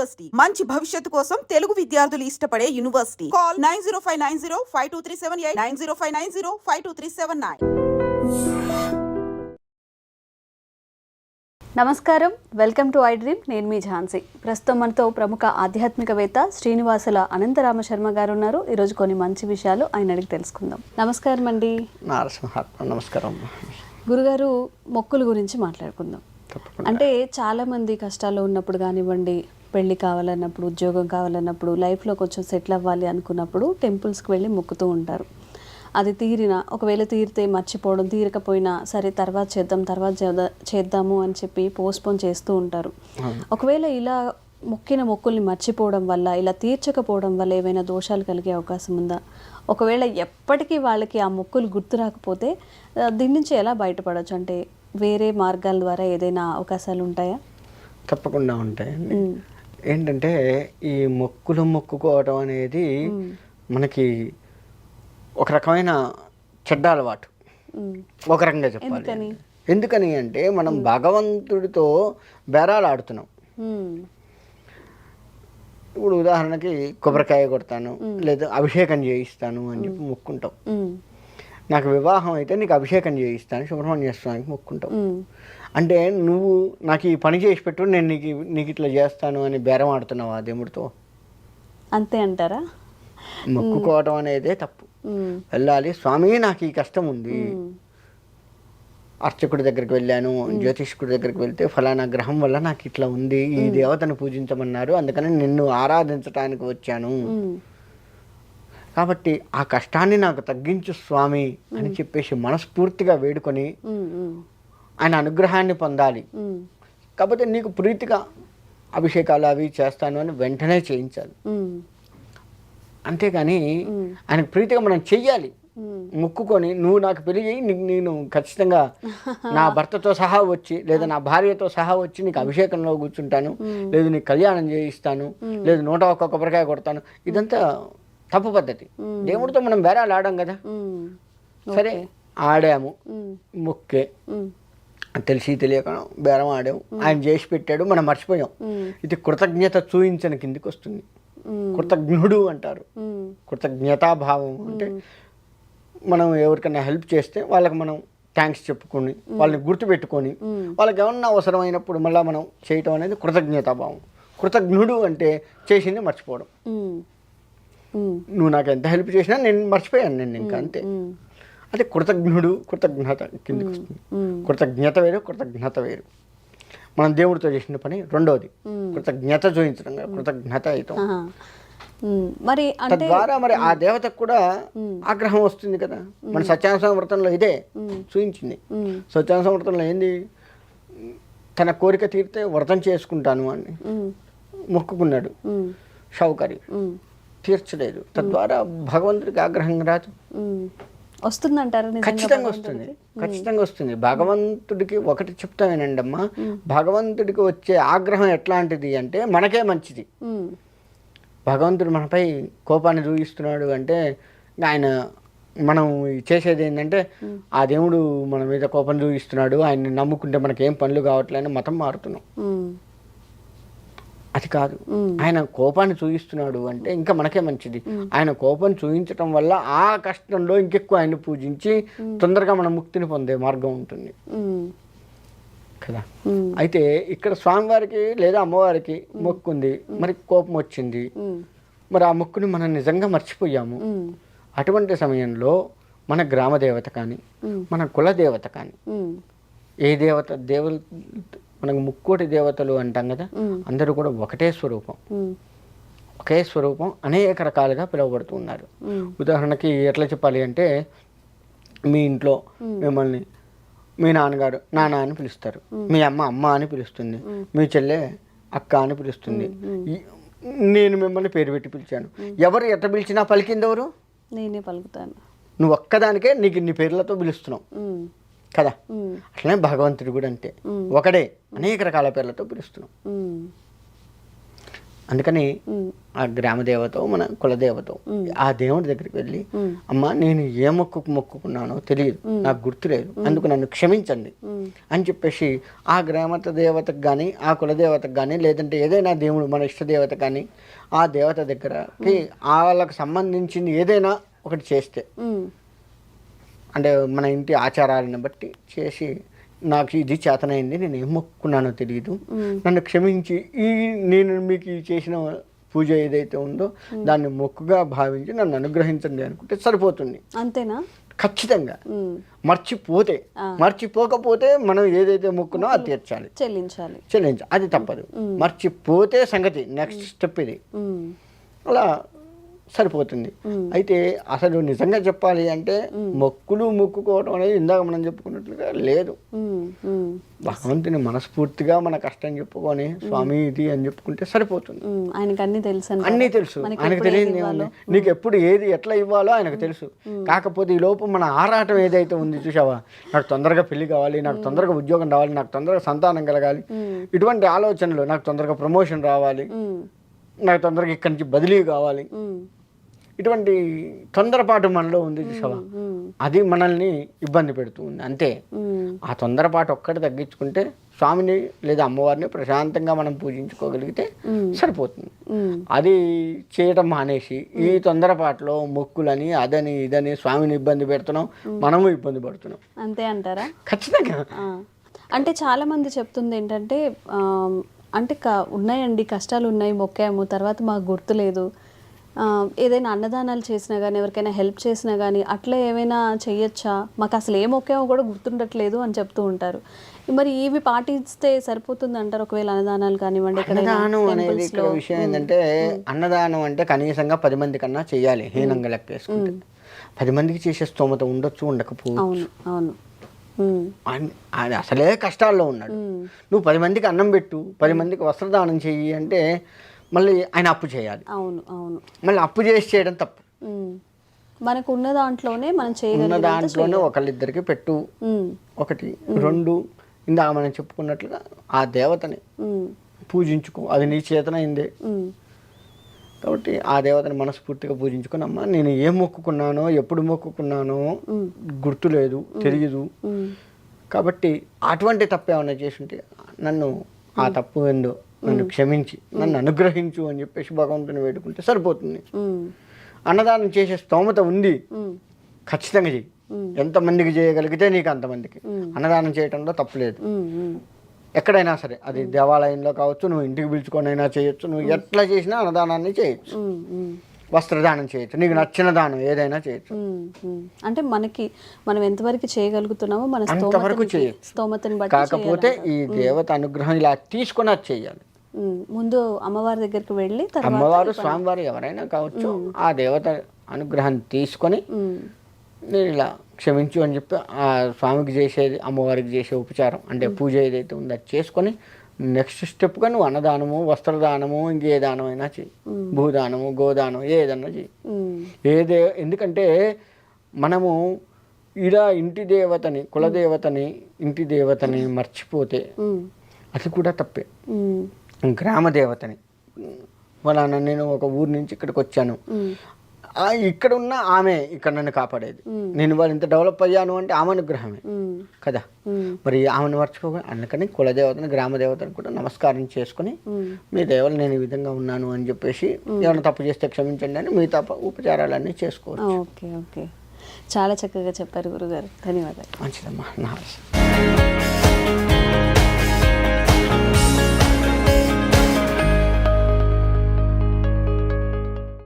University. మంచి భవిష్యత్తు కోసం తెలుగు విద్యార్థులు ఇష్టపడే university. Call nine zero five nine zero five two three seven eight nine zero five nine zero five two three seven nine. నమస్కారం. Welcome to I dream. నేను మీ ఝాన్సీ. ప్రస్తుతం మనతో ప్రముఖ ఆధ్యాత్మికవేత్త శ్రీనివాసుల అనంతరామ శర్మ గారు ఉన్నారు ఈరోజు కొన్ని మంచి విషయాలు ఆయన అడిగి తెలుసుకుందాం. నమస్కారం అండి. నమస్కారం. గురుగారు మొక్కుల గురించి మాట్లాడుకుందాం. అంటే చాలా మంది కష్టాల్లో ఉన్నప్పుడు కానివ్వండి పెళ్ళి కావాలన్నప్పుడు ఉద్యోగం కావాలన్నప్పుడు లైఫ్లో కొంచెం సెటిల్ అవ్వాలి అనుకున్నప్పుడు టెంపుల్స్కి వెళ్ళి మొక్కుతూ ఉంటారు. అది తీరిన ఒకవేళ తీరితే మర్చిపోవడం తీరకపోయినా సరే తర్వాత చేద్దాం తర్వాత చేద్దా- చేద్దాము అని చెప్పి పోస్ట్పోన్ చేస్తూ ఉంటారు. ఒకవేళ ఇలా మొక్కిన మొక్కుల్ని మర్చిపోవడం వల్ల ఇలా తీర్చకపోవడం వల్ల ఏమైనా దోషాలు కలిగే అవకాశం ఉందా? ఒకవేళ ఎప్పటికీ వాళ్ళకి ఆ మొక్కులు గుర్తు రాకపోతే దీని నుంచి ఎలా బయటపడవచ్చు అంటే వేరే మార్గాల ద్వారా ఏదైనా అవకాశాలు ఉంటాయా? తప్పకుండా ఉంటాయండి. ఏంటంటే ఈ మొక్కులు మొక్కుకోవడం అనేది మనకి ఒక రకమైన చెడ్డ అలవాటు. ఒక రకంగా చెప్పాలి ఎందుకని? అంటే మనం భగవంతుడితో బేరాలు ఆడుతున్నాం. ఇప్పుడు ఉదాహరణకి కొబ్బరికాయ కొడతాను లేదా అభిషేకం చేయిస్తాను అని చెప్పి మొక్కుంటాం. నాకు వివాహం అయితే నీకు అభిషేకం చేయిస్తాను సుబ్రహ్మణ్య స్వామికి మొక్కుంటాం మ్మ్. అంటే నువ్వు నాకు ఈ పని చేసి పెట్టు నేను నీకు నీకు ఇట్లా చేస్తాను అని బేరం ఆడుతున్నావు ఆ దేవుడితో? అంతే అంటారా? మొక్కుకోవడం అనేదే తప్పు. వెళ్ళాలి. స్వామి నాకు ఈ కష్టం ఉంది. అర్చకుడి దగ్గరికి వెళ్ళాను జ్యోతిష్కుడి దగ్గరికి వెళ్తే ఫలానా గ్రహం వల్ల నాకు ఇట్లా ఉంది. ఈ దేవతను పూజించమన్నారు. అందుకని నిన్ను ఆరాధించడానికి వచ్చాను. కాబట్టి ఆ కష్టాన్ని నాకు తగ్గించు స్వామి అని చెప్పేసి మనస్ఫూర్తిగా వేడుకొని. ఆయన అనుగ్రహాన్ని పొందాలి. కాకపోతే నీకు ప్రీతిగా అభిషేకాలు అవి చేస్తాను అని వెంటనే చేయించాలి. అంతేగాని ఆయనకు ప్రీతిగా మనం చెయ్యాలి. మొక్కుకొని నువ్వు నాకు పెళ్ళి చేయి నీకు నేను ఖచ్చితంగా నా భర్తతో సహా వచ్చి లేదా నా భార్యతో సహా వచ్చి నీకు అభిషేకంలో కూర్చుంటాను. లేదు నీకు కళ్యాణం చేయిస్తాను. లేదు నూట ఒక్క కొబ్బరికాయ కొడతాను. ఇదంతా తప్పు పద్ధతి. దేవుడితో మనం బేరాలు ఆడాం కదా. సరే ఆడాము. మొక్కే. తెలిసి తెలియక బేరం ఆడాము ఆయన చేసి పెట్టాడు మనం మర్చిపోయాం. ఇది కృతజ్ఞత చూయించని కిందికి వస్తుంది. కృతజ్ఞుడు అంటారు. కృతజ్ఞతాభావం అంటే మనం ఎవరికైనా హెల్ప్ చేస్తే వాళ్ళకి మనం థ్యాంక్స్ చెప్పుకొని వాళ్ళని గుర్తుపెట్టుకొని వాళ్ళకి ఏమన్నా అవసరమైనప్పుడు మళ్ళీ మనం చేయటం అనేది కృతజ్ఞతాభావం. కృతజ్ఞుడు అంటే చేసింది మర్చిపోవడం. నువ్వు నాకు ఎంత హెల్ప్ చేసినా నేను మర్చిపోయాను నేను ఇంకా అంతే. అదే కృతజ్ఞుడు కృతజ్ఞత కిందకి వస్తుంది. కృతజ్ఞత వేరు కృతజ్ఞత వేరు మనం దేవుడితో చేసిన పని రెండోది కృతజ్ఞత చూపించడం కృతజ్ఞత అవుతాం. మ్మ్. మరి తద్వారా మరి ఆ దేవతకు కూడా ఆగ్రహం వస్తుంది కదా మన సత్యాన వ్రతంలో ఇదే చూపించింది మ్మ్. సత్యాన వ్రతంలో ఏంది తన కోరిక తీరితే వ్రతం చేసుకుంటాను అని. మొక్కుకున్నాడు. షౌకరి. తీర్చలేదు. తద్వారా భగవంతుడికి ఆగ్రహం రాదు. వస్తుందంటారా ఖచ్చితంగా వస్తుంది. ఖచ్చితంగా వస్తుంది. భగవంతుడికి ఒకటి చెప్తామేనండి అమ్మా. భగవంతుడికి వచ్చే ఆగ్రహం ఎట్లాంటిది అంటే మనకే మంచిది. భగవంతుడు మనపై కోపాన్ని చూపిస్తున్నాడు అంటే ఆయన మనం చేసేది ఏంటంటే ఆ దేవుడు మన మీద కోపం చూపిస్తున్నాడు ఆయన్ని నమ్ముకుంటే మనకేం పనులు కావట్లేని మతం మారుతున్నాం. అది కాదు. ఆయన కోపాన్ని చూపిస్తున్నాడు అంటే ఇంకా మనకే మంచిది ఆయన కోపం చూపించటం వల్ల ఆ కష్టంలో ఇంకెక్కువ ఆయన పూజించి తొందరగా మన ముక్తిని పొందే మార్గం ఉంటుంది. కదా. అయితే ఇక్కడ స్వామివారికి లేదా అమ్మవారికి మొక్కుంది మరి కోపం వచ్చింది. మరి ఆ మొక్కుని మనం నిజంగా మర్చిపోయాము. అటువంటి సమయంలో మన గ్రామ దేవత కానీ. మన కుల దేవత కానీ. ఏ దేవత దేవత మనకు ముక్కోటి దేవతలు అంటాం కదా. అందరూ కూడా ఒకటే స్వరూపం. ఒకే స్వరూపం అనేక రకాలుగా పిలువబడుతున్నారు. ఉదాహరణకి ఎట్లా చెప్పాలి అంటే మీ ఇంట్లో మిమ్మల్ని మీ నాన్నగారు నాన్న అని పిలుస్తారు. మీ అమ్మ అమ్మ అని పిలుస్తుంది. మీ చెల్లె అక్క అని పిలుస్తుంది. నేను మిమ్మల్ని పేరు పెట్టి పిలిచాను. ఎవరు ఎట్ట పిలిచినా పలికిందెవరు నేనే పలుకుతాను. నువ్వు ఒక్కదానికే నీకు నీ పేర్లతో పిలుస్తున్నావు. కదా. అట్లనే భగవంతుడు కూడా అంతే. ఒకడే అనేక రకాల పేర్లతో పిలుస్తున్నాం. అందుకని ఆ గ్రామ దేవత మన కులదేవత ఆ దేవుడి దగ్గరికి వెళ్ళి. అమ్మ నేను ఏ మొక్కుకు మొక్కుకున్నానో తెలియదు. నాకు గుర్తులేదు అందుకు నన్ను క్షమించండి అని చెప్పేసి ఆ గ్రామత దేవతకు కానీ ఆ కులదేవతకు కానీ లేదంటే ఏదైనా దేవుడు మన ఇష్ట దేవత కానీ ఆ దేవత దగ్గరకి వాళ్ళకి సంబంధించింది ఏదైనా ఒకటి చేస్తే అంటే మన ఇంటి ఆచారాలను బట్టి చేసి నాకు ఇది చేతనైంది నేను ఏం మొక్కుకున్నానో తెలియదు. నన్ను క్షమించి ఈ నేను మీకు చేసిన పూజ ఏదైతే ఉందో దాన్ని మొక్కుగా భావించి నన్ను అనుగ్రహించండి అనుకుంటే సరిపోతుంది. అంతేనా? ఖచ్చితంగా. మర్చిపోతే మర్చిపోకపోతే మనం ఏదైతే మొక్కునో అది తీర్చాలి. చెల్లించాలి. చెల్లించాలి అది తప్పదు. మర్చిపోతే సంగతి నెక్స్ట్ స్టెప్ ఇది. అలా సరిపోతుంది. అయితే అసలు నిజంగా చెప్పాలి అంటే మొక్కులు మొక్కుకోవడం అనేది ఇందాక మనం చెప్పుకున్నట్లుగా లేదు. భగవంతుని మనస్ఫూర్తిగా మన కష్టం చెప్పుకొని స్వామి ఇది అని చెప్పుకుంటే సరిపోతుంది. ఆయనకి అన్ని తెలుసు? అన్నీ తెలుసు. ఆయనకు తెలియదు? నీకు ఎప్పుడు ఏది ఎట్లా ఇవ్వాలో ఆయనకు తెలుసు. కాకపోతే ఈ లోపు మన ఆరాటం ఏదైతే ఉంది చూసావా నాకు తొందరగా పెళ్ళి కావాలి నాకు తొందరగా ఉద్యోగం రావాలి నాకు తొందరగా సంతానం కలగాలి. ఇటువంటి ఆలోచనలు నాకు తొందరగా ప్రమోషన్ రావాలి. నాకు తొందరగా ఇక్కడి నుంచి బదిలీ కావాలి. ఇటువంటి తొందరపాటు మనలో ఉంది చూసావా అది మనల్ని ఇబ్బంది పెడుతూ ఉంది. అంతే. ఆ తొందరపాటు ఒక్కటి తగ్గించుకుంటే స్వామిని లేదా అమ్మవారిని ప్రశాంతంగా మనం పూజించుకోగలిగితే సరిపోతుంది. అది చేయటం మానేసి ఈ తొందరపాటులో మొక్కులని అదని ఇదని స్వామిని ఇబ్బంది పెడుతున్నాం మనము ఇబ్బంది పడుతున్నాం. అంతే అంటారా? ఖచ్చితంగా. అంటే చాలా మంది చెప్తుంది ఏంటంటే అంటే ఉన్నాయండి కష్టాలు ఉన్నాయి మొక్కాము తర్వాత మాకు గుర్తులేదు ఏదైనా అన్నదానాలు చేసినా కానీ ఎవరికైనా హెల్ప్ చేసినా కానీ అట్లా ఏమైనా చెయ్యొచ్చా మాకు అసలు ఏ మొక్కామో కూడా గుర్తుండట్లేదు అని చెప్తూ ఉంటారు. మరి ఇవి పాటిస్తే సరిపోతుంది అంటారు ఒకవేళ అన్నదానాలు కానివ్వండి అన్నదానం అనేది ఇక్కడ. విషయం ఏంటంటే అన్నదానం అంటే కనీసంగా పది మంది కన్నా చేయాలి హీనంగా లెక్కేసుకుంటే. పది మందికి చేసే స్తోమత ఉండొచ్చు ఉండకపోవచ్చు. అవును అవును. అది అసలే కష్టాల్లో ఉన్నాడు. నువ్వు పది మందికి అన్నం పెట్టు పది మందికి వస్త్రదానం చెయ్యి అంటే మళ్ళీ ఆయన అప్పు చేయాలి. అవును అవును. మళ్ళీ అప్పు చేసి చేయడం తప్పు. మనకు ఉన్న దాంట్లోనే మనం ఉన్న దాంట్లోనే ఒకళ్ళిద్దరికి పెట్టు. ఒకటి రెండు ఇందాక మనం చెప్పుకున్నట్లుగా ఆ దేవతని పూజించుకో. అది నీ చేతనైందే. కాబట్టి ఆ దేవతని మనస్ఫూర్తిగా పూజించుకుని అమ్మ నేను ఏం మొక్కుకున్నానో ఎప్పుడు మొక్కుకున్నానో గుర్తులేదు తెలియదు కాబట్టి అటువంటి తప్పు ఏమైనా చేసుంటే నన్ను ఆ తప్పు ఎందు నన్ను క్షమించి నన్ను అనుగ్రహించు అని చెప్పేసి భగవంతుని వేడుకుంటే సరిపోతుంది. అన్నదానం చేసే స్తోమత ఉంది. ఖచ్చితంగా చెయ్యి. ఎంతమందికి చేయగలిగితే నీకు అంతమందికి. అన్నదానం చేయటంలో తప్పులేదు ఎక్కడైనా సరే అది దేవాలయంలో కావచ్చు నువ్వు ఇంటికి పిలుచుకొనైనా చేయొచ్చు నువ్వు ఎట్లా చేసినా అన్నదానాన్ని చేయొచ్చు. వస్త్రదానం చేయొచ్చు నీకు నచ్చిన దానం ఏదైనా చేయొచ్చు. అంటే మనకి మనం ఎంతవరకు చేయగలుగుతున్నామో మన అంతవరకు స్తోమతని చేయొచ్చు. కాకపోతే ఈ దేవత అనుగ్రహం ఇలా తీసుకొని అది చేయాలి. ముందు అమ్మవారి దగ్గరికి వెళ్ళి అమ్మవారు స్వామివారు ఎవరైనా కావచ్చు ఆ దేవత అనుగ్రహాన్ని తీసుకొని నేను ఇలా క్షమించు అని చెప్పి ఆ స్వామికి చేసేది అమ్మవారికి చేసే ఉపచారం అంటే పూజ ఏదైతే ఉందో అది చేసుకొని నెక్స్ట్ స్టెప్గా నువ్వు అన్నదానము వస్త్రదానము ఇంకే దానమైనా చెయ్యి భూదానము గోదానం ఏదన్నా చెయ్యి ఏదే ఎందుకంటే మనము ఇలా ఇంటి దేవతని కులదేవతని ఇంటి దేవతని మర్చిపోతే అది కూడా తప్పే. గ్రామ దేవతని ఫలానా నేను ఒక ఊరు నుంచి ఇక్కడికి వచ్చాను ఇక్కడ ఉన్న ఆమె ఇక్కడ నన్ను కాపాడేది. నేను వాళ్ళు ఇంత డెవలప్ అయ్యాను అంటే ఆమె అనుగ్రహమే. కదా? మరి ఆమెను మర్చిపోగా అందుకని కులదేవతని గ్రామ దేవతని కూడా నమస్కారం చేసుకొని. మీ దేవలు నేను ఈ విధంగా ఉన్నాను అని చెప్పేసి ఏమైనా తప్పు చేస్తే క్షమించండి అని మిగతా ప- ఉపచారాలన్నీ చేసుకోవచ్చు. Okay okay. చాలా చక్కగా చెప్పారు గురుగారు. ధన్యవాదాలు. మంచిదమ్మా. నా